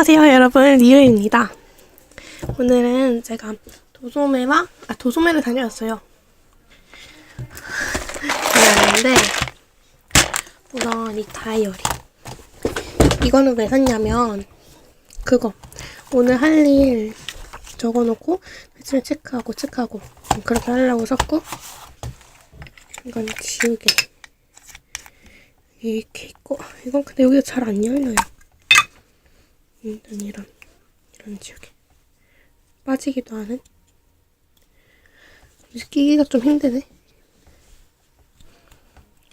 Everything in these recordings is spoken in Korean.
안녕하세요 여러분. 리우입니다. 오늘은 제가 도소매와 아 도소매를 다녀왔어요. 다녀왔는데 우선 이 다이어리. 이거는 왜 샀냐면 그거. 오늘 할 일 적어놓고 며칠 체크하고 체크하고 그렇게 하려고 샀고 이건 지우개. 이렇게 있고 이건 근데 여기가 잘 안 열려요 일단 이런 이런 지우개 빠지기도 하는? 끼기가 좀 힘드네.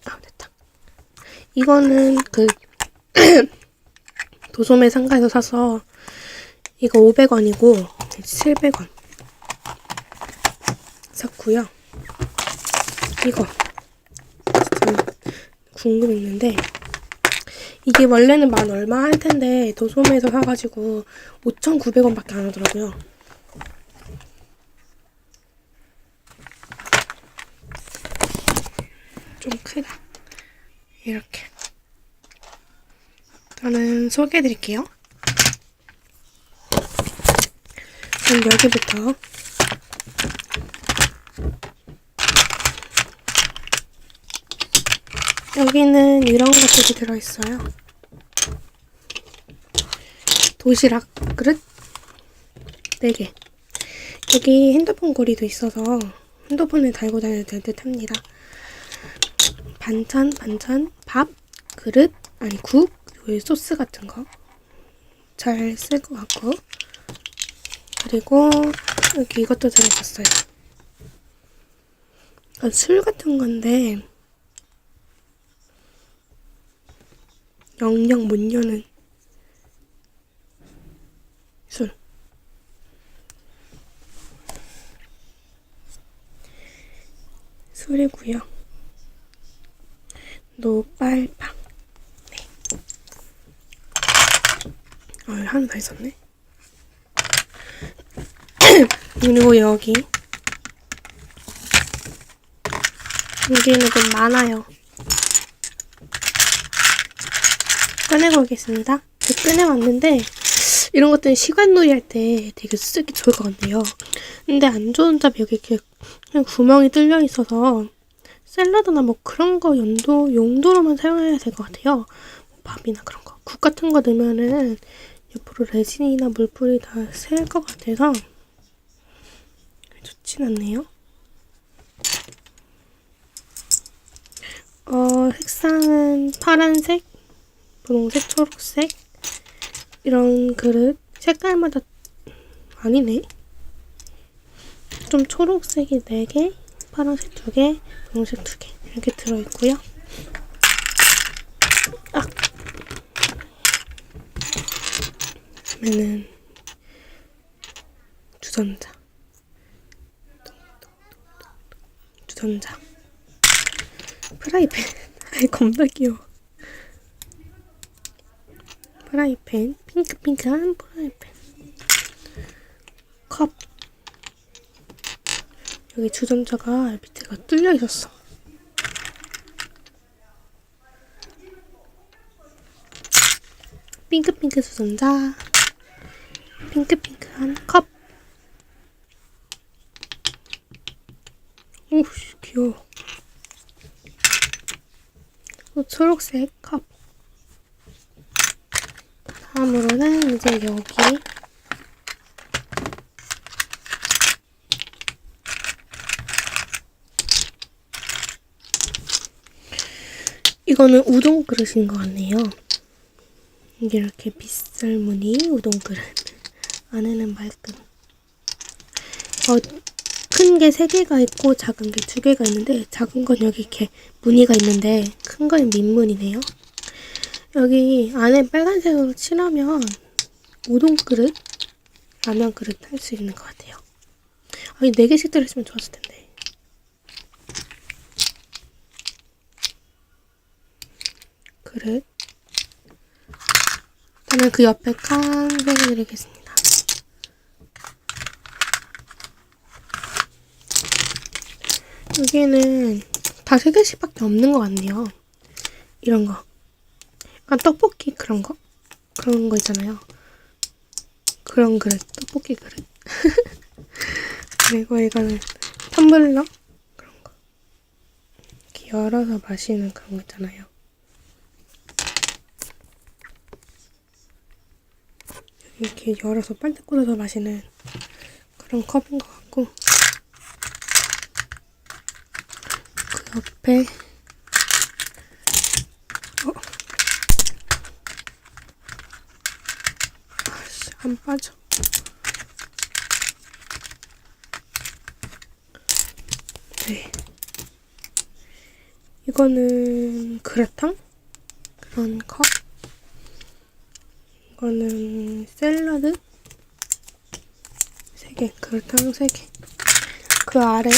아 됐다. 이거는 그 도소매 상가에서 사서 이거 500원이고 700원 샀고요. 이거 좀 궁금했는데 이게 원래는 만 얼마 할 텐데 도소매에서 사가지고 5,900원밖에 안 하더라고요. 좀 크다. 이렇게. 저는 소개해드릴게요. 그럼 여기부터 여기는 이런 것들이 들어있어요. 도시락 그릇 4개. 여기 핸드폰 고리도 있어서 핸드폰을 달고 다녀도 될 듯 합니다. 반찬, 반찬, 밥, 그릇, 아니 국, 소스 같은 거. 잘 쓸 것 같고. 그리고 여기 이것도 들어있었어요. 아, 술 같은 건데 영영 못 여는 술. 술이고요. 노빨빵. 네. 아, 하나 더 있었네. 그리고 여기. 여기는 좀 많아요. 꺼내고 오겠습니다. 꺼내왔는데 이런 것들은 시간놀이 할 때 되게 쓰기 좋을 것 같네요. 근데 안 좋은 점이 여기 이렇게 그냥 구멍이 뚫려 있어서 샐러드나 뭐 그런 거 용도, 용도로만 사용해야 될 것 같아요. 뭐 밥이나 그런 거. 국 같은 거 넣으면은 옆으로 레진이나 물풀이 다셀것 같아서 좋진 않네요. 어, 색상은 파란색, 분홍색, 초록색 이런 그릇 색깔마다 아니네. 좀 초록색이 4개, 파란색 2개, 분홍색 2개 이렇게 들어있고요. 아! 그러면은 주전자 주전자 프라이팬 아이 겁나 귀여워 프라이팬 핑크핑크한 프라이팬 컵. 여기 주전자가 밑에가 뚫려 있었어. 핑크핑크 주전자. 핑크핑크한 컵. 오씨 귀여워. 또 초록색 컵 다음으로는 이제 여기 이거는 우동 그릇인 것 같네요. 이렇게 빗살무늬 우동 그릇. 안에는 말끔. 어, 큰 게 세 개가 있고 작은 게 두 개가 있는데 작은 건 여기 이렇게 무늬가 있는데 큰 건 민무늬네요. 여기 안에 빨간색으로 칠하면 우동 그릇, 라면 그릇 할 수 있는 것 같아요. 아, 이네 개씩 들어있으면 좋았을 텐데. 그릇. 저는 그 옆에 칸 보여드리겠습니다. 여기는 다세 개씩밖에 없는 것 같네요. 이런 거. 약간 떡볶이 그런 거? 그런 거 있잖아요. 그런 그릇, 떡볶이 그릇. 그리고 이거는 텀블러 그런 거. 이렇게 열어서 마시는 그런 거 있잖아요. 이렇게 열어서 빨대 꽂아서 마시는 그런 컵인 것 같고 그 옆에 어. 아씨 안 빠져. 네. 이거는 그라탕? 그런 컵 이거는 샐러드? 세 개, 그렇다면 세 개. 그 아래?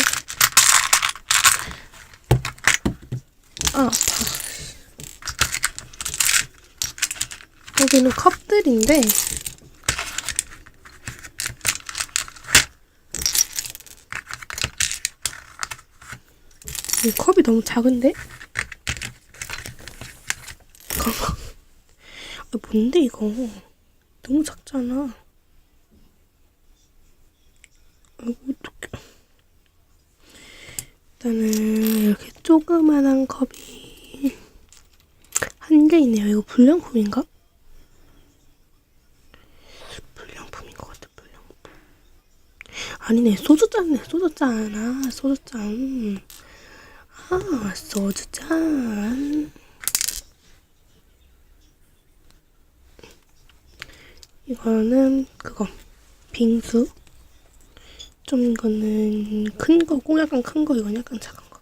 아 아파. 여기는 컵들인데 이 컵이 너무 작은데? 잠깐만. 아, 뭔데 이거? 너무 작잖아. 아이고 어떡해. 일단은 이렇게 조그만한 컵이 한 개 있네요. 이거 불량품인가? 불량품인 것 같아. 불량품. 아니네. 소주잔네. 소주잔. 아 소주잔. 아 소주잔. 이거는 그거 빙수 좀 이거는 큰 거고 약간 큰 거 이건 약간 작은 거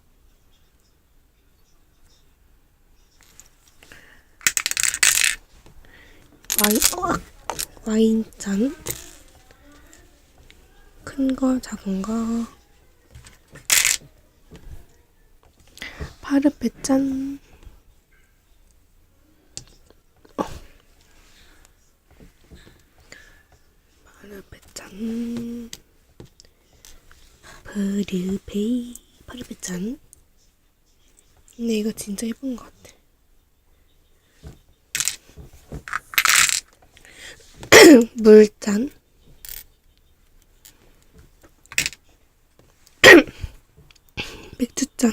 와인 어, 와인잔 큰 거 작은 거 파르페 짠. 파르페짠. 파르페이. 파르페 짠. 근데 이거 진짜 예쁜 것 같아. 물잔 맥주잔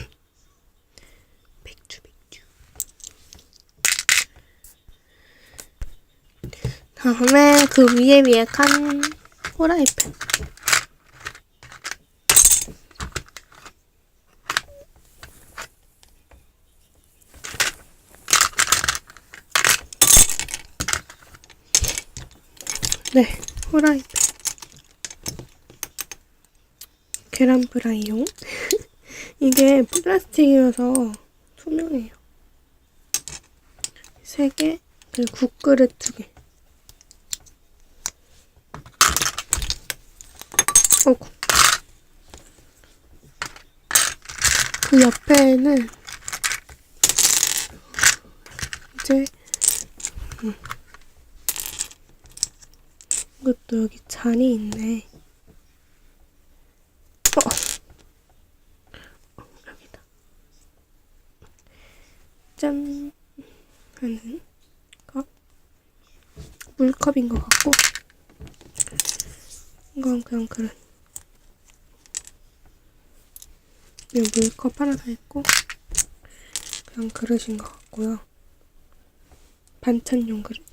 맥주 맥주 다음에 그 위에 위에 칸 호라이팬 네, 후라이팬. 계란 프라이용. 이게 플라스틱이라서 투명해요. 세 개, 그리고 국그릇 두 개. 어구. 그 옆에는 이제 이것도 여기 잔이 있네. 어. 어, 여기다. 짠. 하는 컵. 물컵인 것 같고. 이건 그냥 그 릇. 이 물컵 하나 더 있고. 그냥 그릇인 것 같고요. 반찬용 그릇.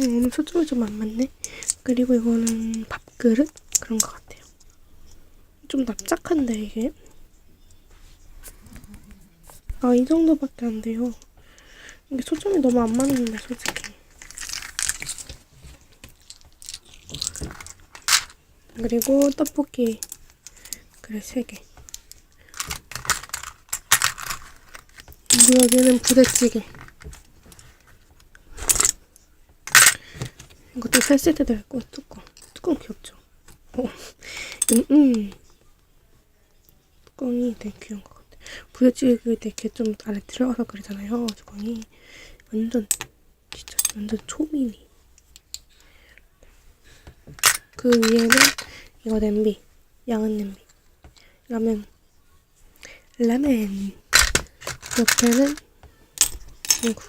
음, 오늘 초점이 좀안 맞네. 그리고 이거는 밥그릇? 그런 것 같아요. 좀 납작한데, 이게? 아, 이 정도밖에 안 돼요. 이게 초점이 너무 안 맞는데, 솔직히. 그리고 떡볶이 그릇 3개. 그리고 여기는 부대찌개. 이것도 세 세트 들고 뚜껑. 뚜껑 귀엽죠? 어. 음, 음. 뚜껑이 되게 귀여운 것 같아. 부대찌개 때 이렇게 좀 안에 들어가서 그러잖아요. 뚜껑이. 완전, 진짜 완전 초미니. 그 위에는 이거 냄비. 양은 냄비. 라면. 라면. 옆에는 이거.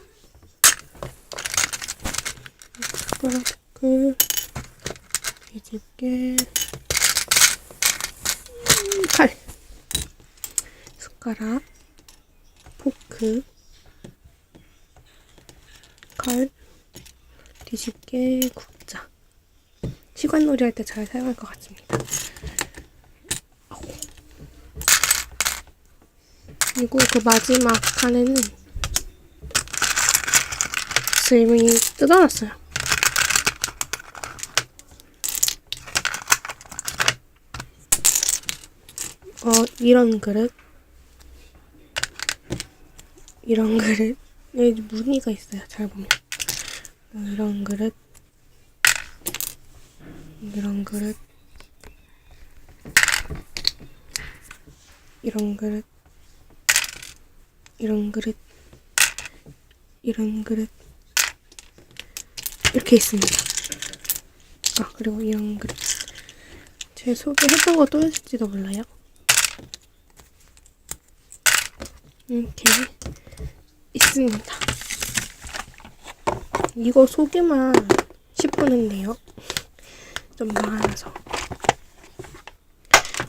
숟가락 포크 뒤집개 음, 칼 숟가락 포크 칼 뒤집개 굽자 시관놀이 할 때 잘 사용할 것 같습니다. 그리고 그 마지막 칸에는 스님이 뜯어놨어요. 어, 이런 그릇. 이런 그릇. 여기 무늬가 있어요. 잘 보면. 어, 이런 그릇. 이런 그릇. 이런 그릇. 이런 그릇. 이런 그릇. 이렇게 있습니다. 아, 그리고 이런 그릇. 제 소개했던 거또 있을지도 몰라요. 이렇게 있습니다. 이거 소개만 10분 했네요. 좀 많아서.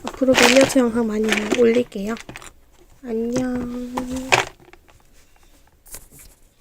앞으로 매니어처 영상 많이 올릴게요. 안녕.